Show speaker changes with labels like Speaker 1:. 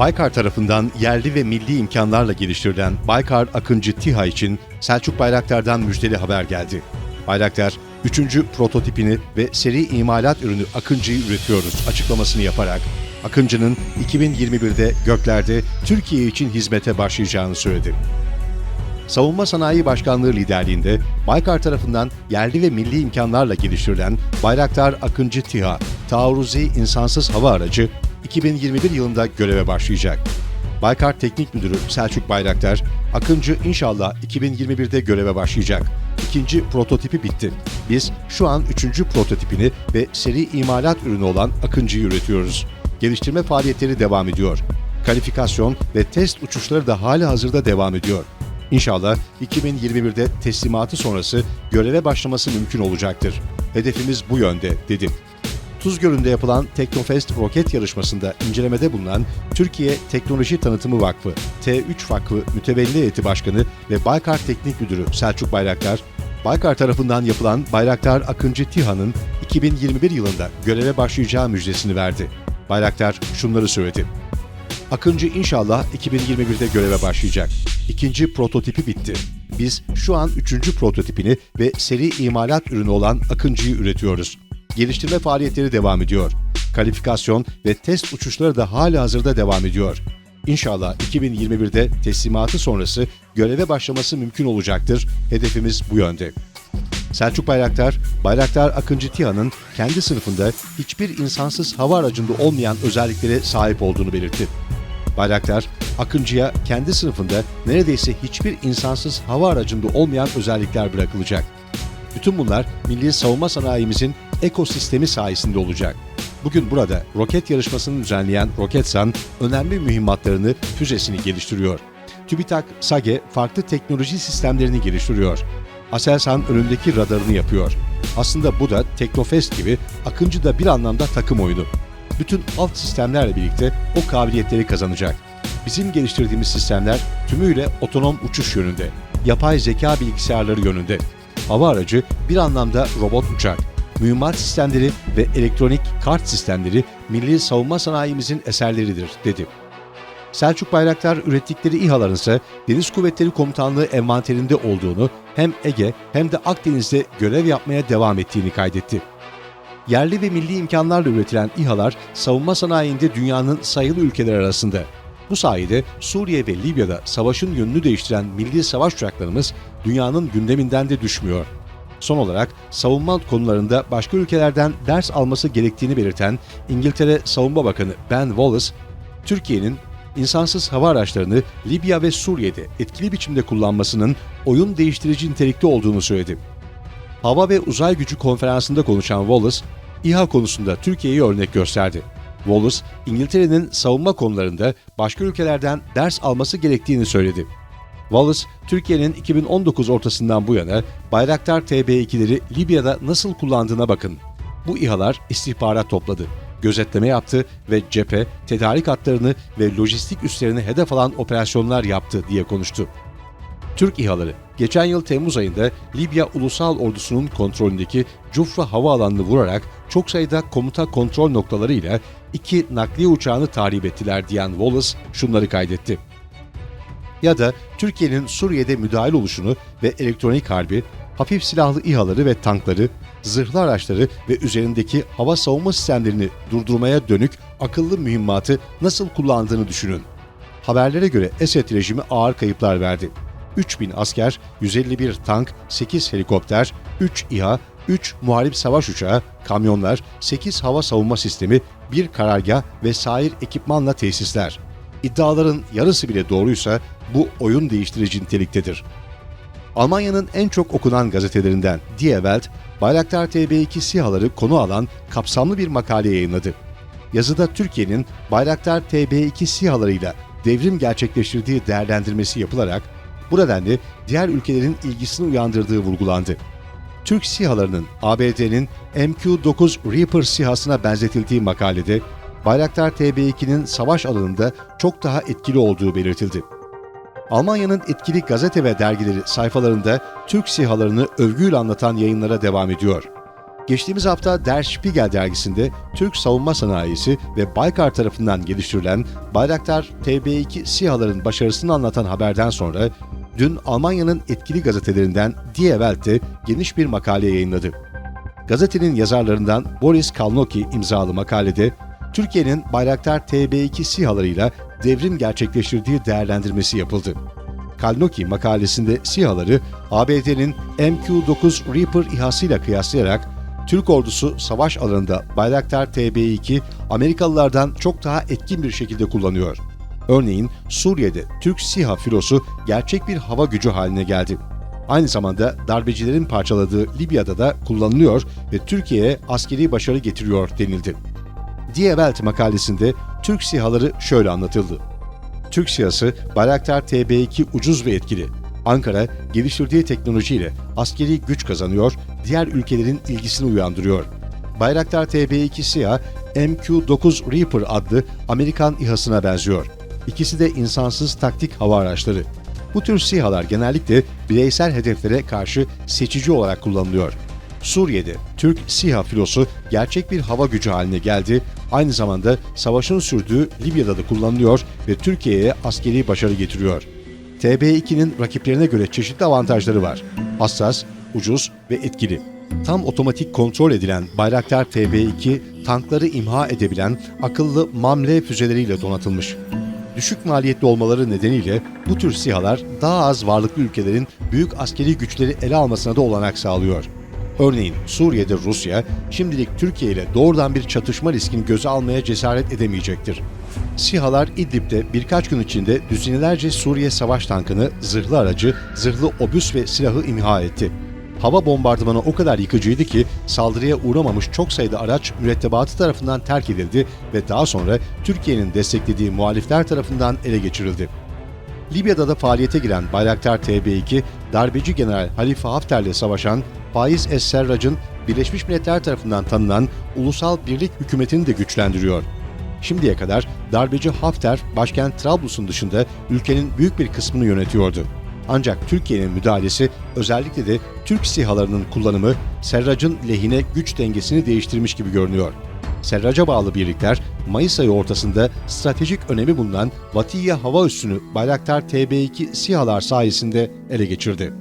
Speaker 1: Baykar tarafından yerli ve milli imkanlarla geliştirilen Baykar Akıncı TİHA için Selçuk Bayraktar'dan müjdeli haber geldi. Bayraktar, 3. prototipini ve seri imalat ürünü Akıncı'yı üretiyoruz açıklamasını yaparak Akıncı'nın 2021'de göklerde Türkiye için hizmete başlayacağını söyledi. Savunma Sanayi Başkanlığı liderliğinde Baykar tarafından yerli ve milli imkanlarla geliştirilen Bayraktar Akıncı TİHA, taarruzi insansız hava aracı 2021 yılında göreve başlayacak. Baykar Teknik Müdürü Selçuk Bayraktar, Akıncı inşallah 2021'de göreve başlayacak. İkinci prototipi bitti. Biz şu an üçüncü prototipini ve seri imalat ürünü olan Akıncı'yı üretiyoruz. Geliştirme faaliyetleri devam ediyor. Kalifikasyon ve test uçuşları da hali hazırda devam ediyor. İnşallah 2021'de teslimatı sonrası göreve başlaması mümkün olacaktır. Hedefimiz bu yönde, dedi. Tuzgölü'nde yapılan Teknofest roket yarışmasında incelemede bulunan Türkiye Teknoloji Tanıtımı Vakfı, T3 Vakfı Mütevelli Heyeti Başkanı ve Baykar Teknik Müdürü Selçuk Bayraktar, Baykar tarafından yapılan Bayraktar Akıncı TİHA'nın 2021 yılında göreve başlayacağı müjdesini verdi. Bayraktar şunları söyledi. Akıncı inşallah 2021'de göreve başlayacak. İkinci prototipi bitti. Biz şu an üçüncü prototipini ve seri imalat ürünü olan Akıncı'yı üretiyoruz. Geliştirme faaliyetleri devam ediyor. Kalifikasyon ve test uçuşları da hali hazırda devam ediyor. İnşallah 2021'de teslimatı sonrası göreve başlaması mümkün olacaktır. Hedefimiz bu yönde. Selçuk Bayraktar, Bayraktar Akıncı TİHA'nın kendi sınıfında hiçbir insansız hava aracında olmayan özelliklere sahip olduğunu belirtti. Bayraktar, Akıncı'ya kendi sınıfında neredeyse hiçbir insansız hava aracında olmayan özellikler bırakılacak. Bütün bunlar milli savunma sanayimizin ekosistemi sayesinde olacak. Bugün burada roket yarışmasını düzenleyen Roketsan önemli mühimmatlarını, füzesini geliştiriyor. TÜBİTAK, SAGE farklı teknoloji sistemlerini geliştiriyor. Aselsan önündeki radarını yapıyor. Aslında bu da Teknofest gibi Akıncı da bir anlamda takım oyunu. Bütün alt sistemlerle birlikte o kabiliyetleri kazanacak. Bizim geliştirdiğimiz sistemler tümüyle otonom uçuş yönünde, yapay zeka bilgisayarları yönünde. Hava aracı bir anlamda robot uçak. Mühimmat sistemleri ve elektronik kart sistemleri milli savunma sanayimizin eserleridir, dedi. Selçuk Bayraktar ürettikleri İHA'ların ise Deniz Kuvvetleri Komutanlığı envanterinde olduğunu hem Ege hem de Akdeniz'de görev yapmaya devam ettiğini kaydetti. Yerli ve milli imkanlarla üretilen İHA'lar savunma sanayinde dünyanın sayılı ülkeler arasında. Bu sayede Suriye ve Libya'da savaşın yönünü değiştiren milli savaş uçaklarımız dünyanın gündeminden de düşmüyor. Son olarak savunma konularında başka ülkelerden ders alması gerektiğini belirten İngiltere Savunma Bakanı Ben Wallace, Türkiye'nin insansız hava araçlarını Libya ve Suriye'de etkili biçimde kullanmasının oyun değiştirici nitelikte olduğunu söyledi. Hava ve Uzay Gücü konferansında konuşan Wallace, İHA konusunda Türkiye'yi örnek gösterdi. Wallace, İngiltere'nin savunma konularında başka ülkelerden ders alması gerektiğini söyledi. Wallace, Türkiye'nin 2019 ortasından bu yana Bayraktar TB2'leri Libya'da nasıl kullandığına bakın. Bu İHA'lar istihbarat topladı, gözetleme yaptı ve cephe, tedarik hatlarını ve lojistik üslerini hedef alan operasyonlar yaptı diye konuştu. Türk İHA'ları geçen yıl Temmuz ayında Libya Ulusal Ordusu'nun kontrolündeki Cufra havaalanını vurarak çok sayıda komuta kontrol noktalarıyla iki nakliye uçağını tahrip ettiler diyen Wallace şunları kaydetti. Ya da Türkiye'nin Suriye'de müdahil oluşunu ve elektronik harbi, hafif silahlı İHA'ları ve tankları, zırhlı araçları ve üzerindeki hava savunma sistemlerini durdurmaya dönük akıllı mühimmatı nasıl kullandığını düşünün. Haberlere göre Esed rejimi ağır kayıplar verdi. 3000 asker, 151 tank, 8 helikopter, 3 İHA, 3 muharip savaş uçağı, kamyonlar, 8 hava savunma sistemi, 1 karargah ve sair ekipmanla tesisler. İddiaların yarısı bile doğruysa bu oyun değiştirici niteliktedir. Almanya'nın en çok okunan gazetelerinden Die Welt, Bayraktar TB2 SİHA'ları konu alan kapsamlı bir makale yayınladı. Yazıda Türkiye'nin Bayraktar TB2 SİHA'larıyla devrim gerçekleştirdiği değerlendirmesi yapılarak bu nedenle diğer ülkelerin ilgisini uyandırdığı vurgulandı. Türk SİHA'larının ABD'nin MQ-9 Reaper SİHA'sına benzetildiği makalede Bayraktar TB2'nin savaş alanında çok daha etkili olduğu belirtildi. Almanya'nın etkili gazete ve dergileri sayfalarında Türk SİHA'larını övgüyle anlatan yayınlara devam ediyor. Geçtiğimiz hafta Der Spiegel dergisinde Türk savunma sanayisi ve Baykar tarafından geliştirilen Bayraktar TB2 SİHA'ların başarısını anlatan haberden sonra dün Almanya'nın etkili gazetelerinden Die Welt'te geniş bir makale yayınladı. Gazetenin yazarlarından Boris Kalnoki imzalı makalede Türkiye'nin Bayraktar TB2 SİHA'larıyla devrim gerçekleştirdiği değerlendirmesi yapıldı. Kalnoki makalesinde SİHA'ları ABD'nin MQ-9 Reaper İHA'sıyla kıyaslayarak Türk ordusu savaş alanında Bayraktar TB2 Amerikalılardan çok daha etkin bir şekilde kullanıyor. Örneğin Suriye'de Türk SİHA filosu gerçek bir hava gücü haline geldi. Aynı zamanda darbecilerin parçaladığı Libya'da da kullanılıyor ve Türkiye'ye askeri başarı getiriyor denildi. Die Welt makalesinde Türk SİHA'ları şöyle anlatıldı. Türk SİHA'sı Bayraktar TB2 ucuz ve etkili. Ankara geliştirdiği teknolojiyle askeri güç kazanıyor, diğer ülkelerin ilgisini uyandırıyor. Bayraktar TB2 SİHA MQ-9 Reaper adlı Amerikan İHA'sına benziyor. İkisi de insansız taktik hava araçları. Bu tür SİHA'lar genellikle bireysel hedeflere karşı seçici olarak kullanılıyor. Suriye'de Türk SİHA filosu gerçek bir hava gücü haline geldi. Aynı zamanda savaşın sürdüğü Libya'da da kullanılıyor ve Türkiye'ye askeri başarı getiriyor. TB2'nin rakiplerine göre çeşitli avantajları var. Hassas, ucuz ve etkili. Tam otomatik kontrol edilen Bayraktar TB2 tankları imha edebilen akıllı MAMLE füzeleriyle donatılmış. Düşük maliyetli olmaları nedeniyle bu tür SİHA'lar daha az varlıklı ülkelerin büyük askeri güçleri ele almasına da olanak sağlıyor. Örneğin Suriye'de Rusya şimdilik Türkiye ile doğrudan bir çatışma riskini göze almaya cesaret edemeyecektir. SİHA'lar İdlib'de birkaç gün içinde düzinelerce Suriye savaş tankını, zırhlı aracı, zırhlı obüs ve silahı imha etti. Hava bombardımanı o kadar yıkıcıydı ki saldırıya uğramamış çok sayıda araç mürettebatı tarafından terk edildi ve daha sonra Türkiye'nin desteklediği muhalifler tarafından ele geçirildi. Libya'da da faaliyete giren Bayraktar TB2, darbeci General Halife Hafter'le savaşan Faiz Es-Serrac'ın Birleşmiş Milletler tarafından tanınan Ulusal Birlik Hükümeti'ni de güçlendiriyor. Şimdiye kadar darbeci Hafter, başkent Trablus'un dışında ülkenin büyük bir kısmını yönetiyordu. Ancak Türkiye'nin müdahalesi özellikle de Türk SİHA'larının kullanımı Serrac'ın lehine güç dengesini değiştirmiş gibi görünüyor. Serrac'a bağlı birlikler Mayıs ayı ortasında stratejik önemi bulunan Vatiye hava üssünü Bayraktar TB2 SİHA'lar sayesinde ele geçirdi.